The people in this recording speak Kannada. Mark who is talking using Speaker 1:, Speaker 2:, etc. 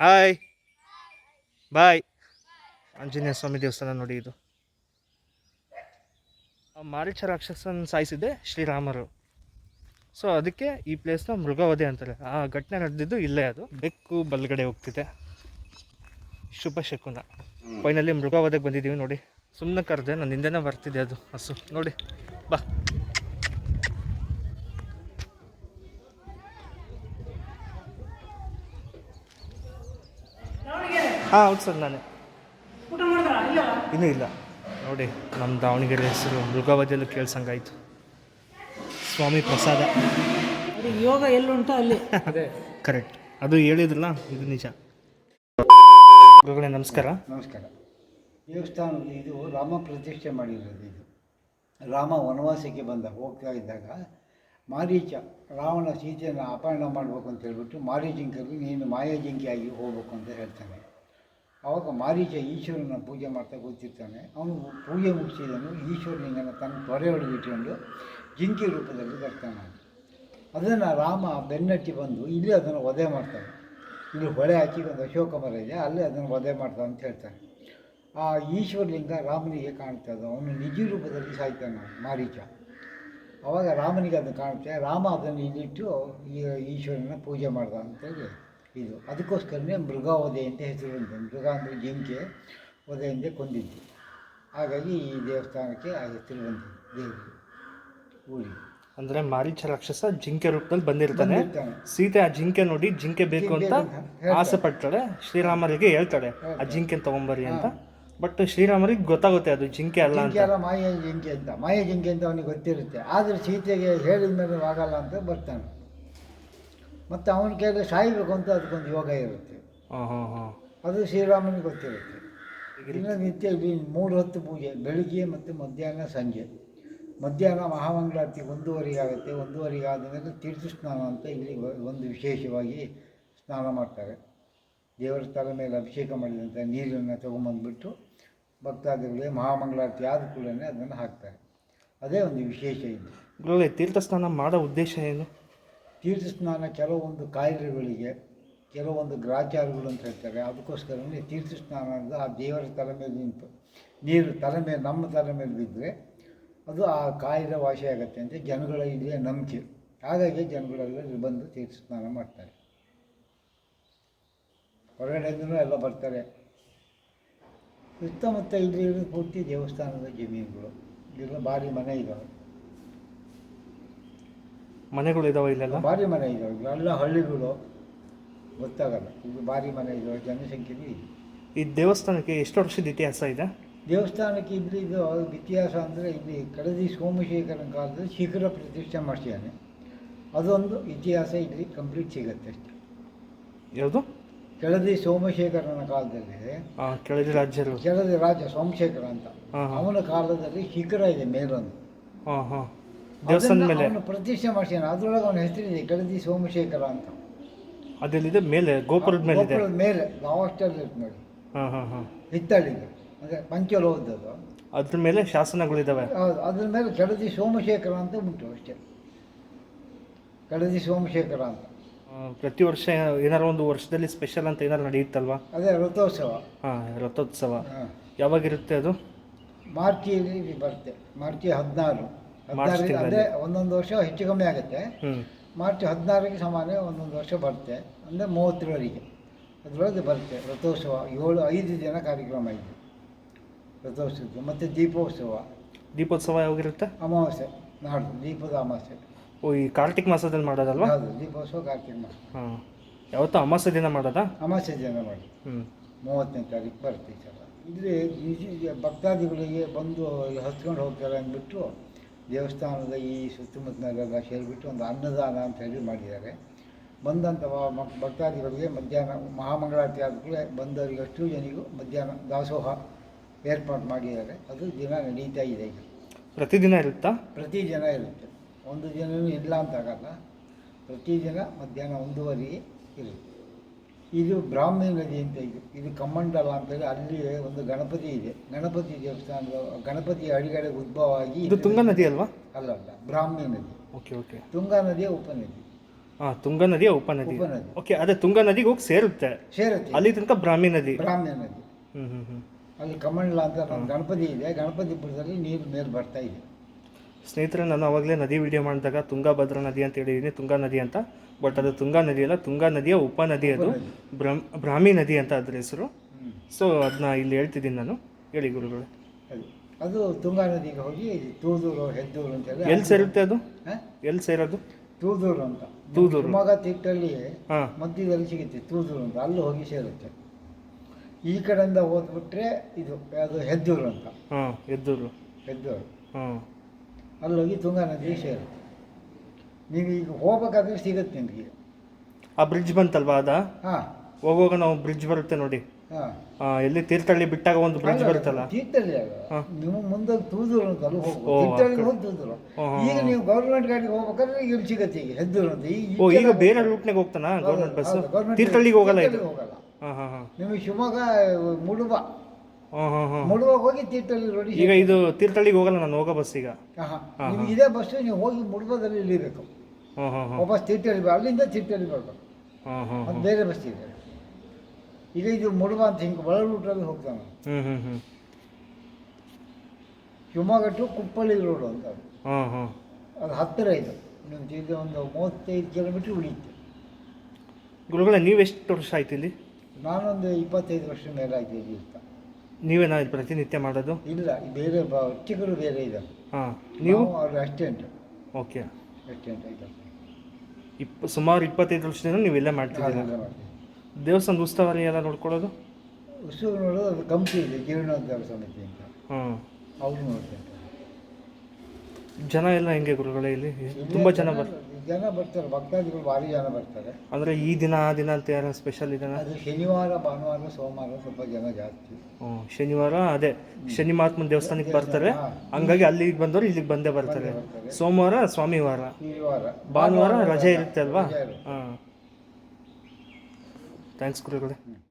Speaker 1: ಹಾಯ್. ಬಾಯ್. ಆಂಜನೇಯ ಸ್ವಾಮಿ ದೇವಸ್ಥಾನ ನೋಡಿ ಇದು. ಮಾರೀಚ ರಾಕ್ಷಸನ ಸಾಯಿಸಿದ್ದೆ ಶ್ರೀರಾಮರು. ಸೊ ಅದಕ್ಕೆ ಈ ಪ್ಲೇಸ್ನ ಮೃಗವಧೆ ಅಂತಾರೆ. ಆ ಘಟನೆ ನಡೆದಿದ್ದು ಇಲ್ಲೇ ಅದು. ಬೆಕ್ಕು ಬಲ್ಗಡೆ ಹೋಗ್ತಿದೆ. ಶುಭ ಶಕುನ. ಫೈನಲಿ ಮೃಗವಧೆಗೆ ಬಂದಿದ್ದೀವಿ ನೋಡಿ. ಸುಮ್ಮನೆ ಕರೆದೆ ನನ್ನ ಹಿಂದೆನೇ ಬರ್ತಿದೆ ಅದು ಹಸು. ನೋಡಿ, ಬಾ. ಹಾಂ ಹೌದು ಸರ್ ನಾನೇ ಇನ್ನೂ ಇಲ್ಲ. ನೋಡಿ ನಮ್ಮ ದಾವಣಗೆರೆ ಹೆಸರು ಮೃಗಾವಧಿಯಲ್ಲಿ ಕೇಳ್ಸಂಗಾಯ್ತು. ಸ್ವಾಮಿ ಪ್ರಸಾದ.
Speaker 2: ಅದು ಯೋಗ ಎಲ್ಲುಂಟು ಅಲ್ಲಿ.
Speaker 1: ಅದೇ ಕರೆಕ್ಟ್ ಅದು ಹೇಳಿದ್ರಲ್ಲ ಇದು ನಿಜ. ಗುರುಗಳೇ ನಮಸ್ಕಾರ.
Speaker 3: ನಮಸ್ಕಾರ. ದೇವಸ್ಥಾನ ಇದು ರಾಮ ಪ್ರತಿಷ್ಠೆ ಮಾಡಿರೋದು ಇದು. ರಾಮ ವನವಾಸಕ್ಕೆ ಬಂದ ಹೋಗ್ತಾ ಇದ್ದಾಗ ಮಾರೀಚ ರಾವಣ ಸೀತೆಯನ್ನು ಅಪಹರಣ ಮಾಡಬೇಕು ಅಂತ ಹೇಳ್ಬಿಟ್ಟು ಮಾರೀಜಿಂಕಲ್ಲಿ ನೀನು ಮಾಯಾಜಿಂಕಿಯಾಗಿ ಹೋಗ್ಬೇಕು ಅಂತ ಹೇಳ್ತಾನೆ. ಆವಾಗ ಮಾರೀಚ ಈಶ್ವರನ ಪೂಜೆ ಮಾಡ್ತಾ ಕೂತಿರ್ತಾನೆ. ಅವನು ಪೂಜೆ ಮುಗಿಸಿದನು ಈಶ್ವರಲಿಂಗನ ತನ್ನ ತೊರೆ ಹೊಡೆದಿಟ್ಕೊಂಡು ಜಿಂಕೆ ರೂಪದಲ್ಲಿ ಬರ್ತಾನೆ ಅದನ್ನು ರಾಮ ಬೆನ್ನಟ್ಟಿ ಬಂದು ಇಲ್ಲಿ ಅದನ್ನು ವಧೆ ಮಾಡ್ತಾನೆ. ಇಲ್ಲಿ ಹೊಳೆ ಹಾಕಿ ಒಂದು ಅಶೋಕ ಮರ ಇದೆ, ಅಲ್ಲೇ ಅದನ್ನು ವಧೆ ಮಾಡ್ತಾನೆ ಅಂತ ಹೇಳ್ತಾನೆ. ಆ ಈಶ್ವರಲಿಂಗ ರಾಮನಿಗೆ ಕಾಣ್ತಾ ಇದ್ದ ಅವನು ನಿಜ ರೂಪದಲ್ಲಿ ಸಾಯ್ತಾನೆ ಮಾರೀಚ. ಆವಾಗ ರಾಮನಿಗೆ ಅದನ್ನು ಕಾಣುತ್ತೆ. ರಾಮ ಅದನ್ನು ಇಲ್ಲಿಟ್ಟು ಈ ಈಶ್ವರನ ಪೂಜೆ ಮಾಡ್ದ ಅಂತೇಳಿ ಇದು. ಅದಕ್ಕೋಸ್ಕರನೇ ಮೃಗವಧೆ ಅಂತ ಹೆಸರು ಬಂತು ಮೃಗ ಅಂದರೆ ಜಿಂಕೆ ವಧೆಯಿಂದ ಕೊಂದಿದ್ದು. ಹಾಗಾಗಿ ಈ ದೇವಸ್ಥಾನಕ್ಕೆ ಆ ಹೆಸರು ಬಂದಿದೆ. ದೇವರು ಊರಿಗೆ
Speaker 1: ಅಂದರೆ ಮಾರೀಚ ರಾಕ್ಷಸ ಜಿಂಕೆ ರೂಪದಲ್ಲಿ ಬಂದಿರ್ತಾನೆ. ಸೀತೆ ಆ ಜಿಂಕೆ ನೋಡಿ ಜಿಂಕೆ ಬೇಕು ಅಂತ. ಆಸೆ ಪಡ್ತಾಳೆ. ಶ್ರೀರಾಮರಿಗೆ ಹೇಳ್ತಾಳೆ ಆ ಜಿಂಕೆ ತಗೊಂಬರಿ ಅಂತ. ಬಟ್ ಶ್ರೀರಾಮರಿಗೆ ಗೊತ್ತಾಗುತ್ತೆ ಅದು ಜಿಂಕೆ ಅಲ್ಲ ಅಂತ.
Speaker 3: ಮಾಯ ಜಿಂಕೆ ಅಂತ. ಮಾಯ ಜಿಂಕೆ ಅಂತ ಅವನಿಗೆ ಗೊತ್ತಿರುತ್ತೆ. ಆದರೆ ಸೀತೆಗೆ ಹೇಳಿದ ಮೇಲೆ ಆಗಲ್ಲ ಅಂತ ಬರ್ತಾನೆ. ಮತ್ತು ಅವನ ಕೈಯಲ್ಲಿ ಸಾಯಬೇಕು ಅಂತ ಅದಕ್ಕೊಂದು ಯೋಗ ಇರುತ್ತೆ. ಅದು ಶ್ರೀರಾಮನಿಗೆ ಗೊತ್ತಿರುತ್ತೆ. ಇನ್ನು ನಿತ್ಯ ಇಲ್ಲಿ ಮೂರು ಹೊತ್ತು ಪೂಜೆ ಬೆಳಿಗ್ಗೆ ಮತ್ತು ಮಧ್ಯಾಹ್ನ ಸಂಜೆ. ಮಧ್ಯಾಹ್ನ ಮಹಾಮಂಗಳಾರತಿ ಒಂದೂವರೆಗೆ ಆಗುತ್ತೆ. ಒಂದೂವರೆಗೆ ಆದ ಮೇಲೆ ತೀರ್ಥ ಸ್ನಾನ ಅಂತ ಇಲ್ಲಿ ಒಂದು ವಿಶೇಷವಾಗಿ ಸ್ನಾನ ಮಾಡ್ತಾರೆ. ದೇವರ ತಲೆ ಮೇಲೆ ಅಭಿಷೇಕ ಮಾಡಿದಂಥ ನೀರನ್ನು ತೊಗೊಂಬಂದುಬಿಟ್ಟು ಭಕ್ತಾದಿಗಳಿಗೆ ಮಹಾಮಂಗಳಾರತಿ ಆದ ಕೂಡಲೇ ಅದನ್ನು ಹಾಕ್ತಾರೆ. ಅದೇ ಒಂದು ವಿಶೇಷ ಇದೆ
Speaker 1: ತೀರ್ಥ ಸ್ನಾನ ಮಾಡೋ ಉದ್ದೇಶ ಏನು?
Speaker 3: ತೀರ್ಥ ಸ್ನಾನ ಕೆಲವೊಂದು ಕಾಯಿಲೆಗಳಿಗೆ, ಕೆಲವೊಂದು ಗ್ರಾಚಾರಗಳು ಅಂತ ಹೇಳ್ತಾರೆ. ಅದಕ್ಕೋಸ್ಕರನೇ ತೀರ್ಥ ಸ್ನಾನ ಅಂದರೆ ಆ ದೇವರ ತಲೆ ಮೇಲೆ ನಿಂತು, ನೀರು ತಲೆ ಮೇಲೆ, ನಮ್ಮ ತಲೆ ಮೇಲೆ ಬಿದ್ದರೆ ಅದು ಆ ಕಾಯಿಲೆ ಆಗುತ್ತೆ ಅಂತ ಜನಗಳ ಇಲ್ಲಿಯ ನಂಬಿಕೆ. ಹಾಗಾಗಿ ಜನಗಳೆಲ್ಲ ಬಂದು ತೀರ್ಥ ಸ್ನಾನ ಮಾಡ್ತಾರೆ. ಹೊರಗಡೆಯಿಂದನೂ ಎಲ್ಲ ಬರ್ತಾರೆ. ಸುತ್ತಮುತ್ತ ಇಲ್ಲಿ ಪೂರ್ತಿ ದೇವಸ್ಥಾನದ ಜಮೀನುಗಳು. ಇಲ್ಲ ಭಾರಿ ಮನೆ ಇದ್ದಾವೆ
Speaker 1: ಮನೆಗಳು ಇದಾವೆ ಇಲ್ಲೆಲ್ಲ?
Speaker 3: ಭಾರಿ ಮನೆ ಇದಾವೆ. ಎಲ್ಲ ಹಳ್ಳಿಗಳು ಗೊತ್ತಾಗಲ್ಲ. ಇದು ಭಾರಿ ಮನೆ ಇದಾವೆ ಜನಸಂಖ್ಯೆನೂ ಇದೆ
Speaker 1: ಈ ದೇವಸ್ಥಾನಕ್ಕೆ ಎಷ್ಟು ವರ್ಷದ ಇತಿಹಾಸ ಇದೆ?
Speaker 3: ದೇವಸ್ಥಾನಕ್ಕೆ ಇಲ್ಲಿ ಇದು ಇತಿಹಾಸ ಅಂದರೆ ಇಲ್ಲಿ ಕಡದಿ ಸೋಮಶೇಖರನ ಕಾಲದಲ್ಲಿ ಶಿಖರ ಪ್ರತಿಷ್ಠೆ ಮಾಡಿಸಿದ್ದಾನೆ. ಅದೊಂದು ಇತಿಹಾಸ ಇಲ್ಲಿ ಕಂಪ್ಲೀಟ್ ಸಿಗುತ್ತೆ ಅಷ್ಟೇ.
Speaker 1: ಯಾವುದು?
Speaker 3: ಕೆಳದಿ ಸೋಮಶೇಖರನ ಕಾಲದಲ್ಲಿ
Speaker 1: ಕೆಳದಿ ರಾಜ್ಯರು.
Speaker 3: ಕೆಳದಿ ರಾಜ ಸೋಮಶೇಖರ ಅಂತ.
Speaker 1: ಹಾಂ ಹಾಂ.
Speaker 3: ಅವನ ಕಾಲದಲ್ಲಿ ಶಿಖರ ಇದೆ ಮೇಲೊಂದು.
Speaker 1: ಹಾಂ ಹಾಂ. ದೇವಸ್ಥಾನದ ಮೇಲೆ.
Speaker 3: ಅವನು ಪ್ರತಿಷ್ಠೆ ಮಾಡಿಸ್ಯಾನ ಅದರೊಳಗೆ ಅವನ ಹೆಸರಿದೆ ಕೆಳದಿ ಸೋಮಶೇಖರ ಅಂತ.
Speaker 1: ಅದೆಲ್ಲಿದೆ ಮೇಲೆ ಗೋಪುರದ ಮೇಲೆ ಇದೆ
Speaker 3: ಗೋಪುರದ ಮೇಲೆ ಇರುತ್ತೆ ನೋಡಿ.
Speaker 1: ಹಾಂ ಹಾಂ ಹಾಂ.
Speaker 3: ಹಿತ್ತಾಳಿಗೆ ಅಂದರೆ ಪಂಚಲೋಹದ್ದು
Speaker 1: ಅದ್ರ ಮೇಲೆ ಶಾಸನಗಳಿದ್ದಾವೆ
Speaker 3: ಹೌದು ಅದ್ರ ಮೇಲೆ ಕೆಳದಿ ಸೋಮಶೇಖರ ಅಂತ ಉಂಟು ಅಷ್ಟೇ. ಕೆಳದಿ ಸೋಮಶೇಖರ ಅಂತ.
Speaker 1: ಪ್ರತಿ ವರ್ಷ ಏನಾರು ಒಂದು ವರ್ಷದಲ್ಲಿ ಸ್ಪೆಷಲ್ ಅಂತ ಏನಾರು ನಡೆಯುತ್ತಲ್ವಾ?
Speaker 3: ಅದೇ ರಥೋತ್ಸವ.
Speaker 1: ಹಾಂ ರಥೋತ್ಸವ. ಯಾವಾಗಿರುತ್ತೆ ಅದು?
Speaker 3: ಮಾರ್ಚಿಯಲ್ಲಿ ಬರುತ್ತೆ ಮಾರ್ಚಿ ಹದಿನಾರು.
Speaker 1: ಮಾರ್ಚ್.
Speaker 3: ಅಂದರೆ ಒಂದೊಂದು ವರ್ಷ ಹೆಚ್ಚು ಕಮ್ಮಿ ಆಗುತ್ತೆ. ಮಾರ್ಚ್ ಹದಿನಾರಕ್ಕೆ ಸಮಾನ ಒಂದೊಂದು ವರ್ಷ ಬರುತ್ತೆ. ಅಂದರೆ ಮೂವತ್ತೇಳರಿಗೆ. ಅದರೊಳಗೆ ಬರುತ್ತೆ. ರಥೋತ್ಸವ ಏಳು ಐದು ದಿನ ಕಾರ್ಯಕ್ರಮ ಇದೆ. ರಥೋತ್ಸವದ್ದು ಮತ್ತು ದೀಪೋತ್ಸವ.
Speaker 1: ದೀಪೋತ್ಸವ ಯಾವಾಗಿರುತ್ತೆ?
Speaker 3: ಅಮಾವಾಸ್ಯೆ ನಾಡ್ದು ದೀಪದ ಅಮಾವಾಸ್ಯೆ.
Speaker 1: ಓ ಈ ಕಾರ್ತಿಕ್ ಮಾಸದಲ್ಲಿ ಮಾಡೋದಲ್ವಾ?
Speaker 3: ಹೌದು ದೀಪೋತ್ಸವ ಕಾರ್ತಿಕ ಮಾಸ.
Speaker 1: ಹಾಂ. ಯಾವತ್ತೂ ಅಮಾವಾಸ್ಯೆ ದಿನ ಮಾಡೋದಾ?
Speaker 3: ಅಮಾವಾಸ್ಯೆ ದಿನ ಮಾಡಿ.
Speaker 1: ಹ್ಞೂ
Speaker 3: ಮೂವತ್ತನೇ ತಾರೀಕು ಬರುತ್ತೆ ಈ ಸಲ. ಇಲ್ಲಿ ಭಕ್ತಾದಿಗಳಿಗೆ ಬಂದು ಹಚ್ಕೊಂಡು ಹೋಗ್ತಾರೆ ಅಂದ್ಬಿಟ್ಟು ದೇವಸ್ಥಾನದ ಈ ಸುತ್ತಮುತ್ತಲೆಲ್ಲ ಸೇರಿಬಿಟ್ಟು ಒಂದು ಅನ್ನದಾನ ಅಂತ ಹೇಳಿ ಮಾಡಿದ್ದಾರೆ. ಬಂದಂಥ ಭಕ್ತಾದಿಗಳಿಗೆ ಮಧ್ಯಾಹ್ನ ಮಹಾಮಂಗಳಾರತಿ ಆದ ಕೂಡಲೇ ಬಂದವರಿಗೆ ಅಷ್ಟು ಜನಿಗೂ ಮಧ್ಯಾಹ್ನ ದಾಸೋಹ ಏರ್ಪಾಡು ಮಾಡಿದ್ದಾರೆ. ಅದು ದಿನ ನಡೀತಾ ಇದೆ ಈಗ.
Speaker 1: ಪ್ರತಿದಿನ ಇರುತ್ತಾ?
Speaker 3: ಪ್ರತಿ ದಿನ ಇರುತ್ತೆ. ಒಂದು ದಿನವೂ ಇಲ್ಲ ಅಂತಾಗಲ್ಲ ಪ್ರತಿದಿನ ಮಧ್ಯಾಹ್ನ ಒಂದೂವರೆಗೆ ಇರುತ್ತೆ. ಇದು ಬ್ರಾಹ್ಮಿ ನದಿ ಅಂತ ಇದೆ. ಇದು ಕಮ್ಮಂಡಲ ಅಂತೇಳಿ ಅಲ್ಲಿ ಒಂದು ಗಣಪತಿ ಇದೆ. ಗಣಪತಿ ದೇವಸ್ಥಾನದ ಗಣಪತಿಯ ಅಡಿಗಡೆ ಉದ್ಭವ ಆಗಿ
Speaker 1: ಇದು ತುಂಗಾ ನದಿ ಅಲ್ವಾ?
Speaker 3: ಅಲ್ಲ ಅಲ್ಲ ಬ್ರಾಹ್ಮಿ ನದಿ.
Speaker 1: Okay okay.
Speaker 3: ತುಂಗಾ ನದಿಯ ಉಪನದಿ
Speaker 1: ಹಾಂ ತುಂಗಾ ನದಿಯ ಉಪನದಿ
Speaker 3: ಉಪನದಿ.
Speaker 1: ಓಕೆ ಅದೇ ತುಂಗಾ ನದಿಗೆ ಹೋಗಿ ಸೇರುತ್ತೆ.
Speaker 3: ಸೇರುತ್ತೆ.
Speaker 1: ಅಲ್ಲಿ ತನಕ ಬ್ರಾಹ್ಮಿ ನದಿ.
Speaker 3: ಬ್ರಾಹ್ಮಣ ನದಿ.
Speaker 1: ಹ್ಞೂ ಹ್ಞೂ ಹ್ಞೂ
Speaker 3: ಅಲ್ಲಿ ಕಮ್ಮಂಡಲ ಅಂತ ನಮ್ಮ ಗಣಪತಿ ಇದೆ. ಗಣಪತಿ ಪುರದಲ್ಲಿ ನೀರು ಮೇಲೆ ಬರ್ತಾ ಇದೆ.
Speaker 1: ಸ್ನೇಹಿತರೆ ನಾನು ಆವಾಗಲೇ ನದಿ ವಿಡಿಯೋ ಮಾಡಿದಾಗ ತುಂಗಾಭದ್ರಾ ನದಿ ಅಂತ ಹೇಳಿದ್ದೀನಿ. ತುಂಗಾ ನದಿ ಅಂತ. ಬಟ್ ಅದು ತುಂಗಾ ನದಿ ಅಲ್ಲ ತುಂಗಾ ನದಿಯ ಉಪನದಿ ಅದು. ಬ್ರಹ್ಮ ಬ್ರಾಹ್ಮಿ ನದಿ ಅಂತ ಅದ್ರ ಹೆಸರು. ಸೊ ಅದನ್ನ ಇಲ್ಲಿ ಹೇಳ್ತಿದ್ದೀನಿ ನಾನು. ಹೇಳಿ ಗುರುಗಳು.
Speaker 3: ಅದು ತುಂಗಾ ನದಿಗೆ ಹೋಗಿ ತೂದೂರು ಹೆದ್ದೂರು ಅಂತೇಳಿ
Speaker 1: ಎಲ್ಲಿ ಸೇರುತ್ತೆ ಅದು? ಎಲ್ಲಿ ಸೇರೋದು?
Speaker 3: ತೂದೂರು ಅಂತ.
Speaker 1: ತೂದೂರು.
Speaker 3: ಮಗ
Speaker 1: ತಿಟ್ಟಲ್ಲಿ
Speaker 3: ಮಧ್ಯದಲ್ಲಿ ಸಿಗುತ್ತೆ ತೂದೂರು ಅಂತ. ಅಲ್ಲಿ ಹೋಗಿ ಸೇರುತ್ತೆ. ಈ ಕಡೆಯಿಂದ ಹೋದ್ಬಿಟ್ರೆ ಇದು ಅದು ಹೆದ್ದೂರು ಅಂತ.
Speaker 1: ಹಾಂ ಎದ್ದೂರು
Speaker 3: ಹೆದ್ದೂರು.
Speaker 1: ಹಾಂ.
Speaker 3: ಅಲ್ಲಿ ಹೋಗಿ ತುಂಗಾ ನದಿಗೆ ಸೇರುತ್ತೆ. ನೀವು ಈಗ ಹೋಗ್ಬೇಕಾದ್ರೆ ಸಿಗುತ್ತೆ ನಿಮಗೆ.
Speaker 1: ಆ ಬ್ರಿಡ್ಜ್ ಬಂತಲ್ವಾ ಅದ?
Speaker 3: ಹಾಂ.
Speaker 1: ಹೋಗುವಾಗ ನಾವು ಬ್ರಿಡ್ಜ್ ಬರುತ್ತೆ ನೋಡಿ.
Speaker 3: ಹಾಂ.
Speaker 1: ಆ, ಎಲ್ಲಿ ತೀರ್ಥಳ್ಳಿ ಬಿಟ್ಟಾಗ ಒಂದು ಬ್ರಿಡ್ಜ್ ಬರುತ್ತಲ್ಲ?
Speaker 3: ತೀರ್ಥಹಳ್ಳಿ ಅಲ್ಲ.
Speaker 1: ಹಾ.
Speaker 3: ನೀವು ಮುಂದೆ ತೂದರು ಅಂತ ಅಲ್ಲಿ ಹೋಗ್ಬೋದು
Speaker 1: ಓ, ಆ
Speaker 3: ತೀರ್ಥಹಳ್ಳಿ
Speaker 1: ಕಡೆ.
Speaker 3: ಹೋಗಿ ತೂದೂರು.
Speaker 1: ಹಾ, ಹಾ,
Speaker 3: ಈಗ ನೀವು ಗೌರ್ಮೆಂಟ್ ಗಾಡಿಗೆ ಹೋಗ್ಬೇಕಾದ್ರೆ ಇಲ್ಲಿ ಸಿಗುತ್ತೆ ಈಗ ಹೆದ್ದೂರು ಅಂತ. ಈ-
Speaker 1: ಓ ಈಗ ಬೇರೆ ರೂಟ್ನಾಗ ಹೋಗ್ತಾನಾ? ಗೌರ್ಮೆಂಟ್ ಬಸ್
Speaker 3: ತೀರ್ಥಳ್ಳಿಗೆ
Speaker 1: ತೀರ್ಥಹಳ್ಳಿಗೆ ಹೋಗಲ್ಲ ಇದು?
Speaker 3: ತೀರ್ಥಹಳ್ಳಿಗೆ ಹೋಗಲ್ಲ.
Speaker 1: ಹಾಂ ಹಾಂ ಹಾಂ.
Speaker 3: ನಿಮಗೆ ಶಿವಮೊಗ್ಗ ಮುಡುಬ
Speaker 1: ಹಾಂ ಹಾಂ ಹಾಂ.
Speaker 3: ಮುಡುಬ ಹೋಗಿ ತೀರ್ಥಹಳ್ಳಿ ರೋಡಿ
Speaker 1: ಈಗ ಇದು ತೀರ್ಥಹಳ್ಳಿಗೆ ಹೋಗಲ್ಲ ನಾನು ಹೋಗೋ ಬಸ್ ಈಗ.
Speaker 3: ನಿಮ್ಗೆ ಇದೇ ಬಸ್ ನೀವು ಹೋಗಿ ಮುಡುಬದಲ್ಲಿ ಇಳಿಬೇಕು. ವಾಪಸ್ ತೀರ್ಥಹಳ್ಳಿ ಅಲ್ಲಿಂದ ತೀರ್ಥಹಳ್ಳಿ ಬರ್ಬೇಕು. ಮತ್ತು ಬೇರೆ ಬಸ್ ಇದೆ ಈಗ ಇದು ಮುಡುಬ ಅಂತ ಹಿಂಗೆ ಒಳ ರೂಟಲ್ಲಿ ಹೋಗ್ತಾನೆ. ಶಿವಮೊಗ್ಗ ಟು ಕುಪ್ಪಳ್ಳಿ ರೋಡು ಅಂತ ಅದು. ಹತ್ತಿರ ಇದು. ನಿಮ್ಗೆ ಒಂದು ಮೂವತ್ತೈದು ಕಿಲೋಮೀಟ್ರ್ ಉಳಿಯುತ್ತೆ.
Speaker 1: ಗುರುಗಳೇ ನೀವು ಎಷ್ಟು ವರ್ಷ ಆಯ್ತು ಇಲ್ಲಿ?
Speaker 3: ನಾನೊಂದು ಇಪ್ಪತ್ತೈದು ವರ್ಷ ಮೇಲೆ ಆಯ್ತು ಇಲ್ಲಿ ಇರ್ತ.
Speaker 1: ನೀವೇನಾ ಇಲ್ಲಿ ಪ್ರತಿನಿತ್ಯ ಮಾಡೋದು?
Speaker 3: ಇಲ್ಲ ಬೇರೆ ವ್ಯಕ್ತಿಗಳು ಬೇರೆ ಇದೆ
Speaker 1: ಹಾಂ ನೀವು
Speaker 3: ಅಷ್ಟೆಂಟ್
Speaker 1: ಓಕೆ.
Speaker 3: ಇದ್ದಾರೆ.
Speaker 1: ಇಪ್ಪ ಸುಮಾರು ಇಪ್ಪತ್ತೈದು ವರ್ಷದಿಂದ ನೀವು ಮಾಡ್ತಿದ್ದೀರಾ?
Speaker 3: ಅದೆಲ್ಲ ಮಾಡ್ತೀವಿ.
Speaker 1: ದೇವಸ್ಥಾನದ ಉತ್ಸವಾರಿ ಎಲ್ಲ ನೋಡ್ಕೊಳ್ಳೋದು?
Speaker 3: ಉತ್ಸವ ನೋಡೋದು ಅದು ಕಂಪ್ನಿ ಇದೆ ಜೀರ್ಣೋದ್ಧಾರ ಸಮಿತಿ ಅಂತ.
Speaker 1: ಹಾಂ.
Speaker 3: ಅವ್ರು ನೋಡ್ತಾರೆ.
Speaker 1: ಜನ ಎಲ್ಲ ಹೆಂಗೆ ಗುರುಗಳೇ ಇಲ್ಲಿ? ತುಂಬ ಜನ ಬರ್
Speaker 3: ಜನ ಬರ್ತಾರೆ ಭಕ್ತಾದಿಗಳು ಭಾರಿ ಜನ ಬರ್ತಾರೆ.
Speaker 1: ಅಂದರೆ ಈ ದಿನ ಆ ದಿನ ಅಂತ ಯಾರು ಸ್ಪೆಷಲ್ ಇದೆ
Speaker 3: ಅದು ಶನಿವಾರ ಭಾನುವಾರ ಸೋಮವಾರ ಸ್ವಲ್ಪ ಜನ ಜಾಸ್ತಿ.
Speaker 1: ಹ್ಞೂ ಶನಿವಾರ ಅದೇ. ಶನಿ ಮಹಾತ್ಮನ ದೇವಸ್ಥಾನಕ್ಕೆ ಬರ್ತಾರೆ. ಹಂಗಾಗಿ ಅಲ್ಲಿಗೆ ಬಂದವರು ಇಲ್ಲಿಗೆ ಬಂದೇ ಬರ್ತಾರೆ. ಸೋಮವಾರ ಸ್ವಾಮಿವಾರ.
Speaker 3: ಶನಿವಾರ
Speaker 1: ಭಾನುವಾರ ರಜೆ ಇರುತ್ತೆ ಅಲ್ವಾ? ಹಾಂ. ಥ್ಯಾಂಕ್ಸ್ ಗುರುಗಳೇ.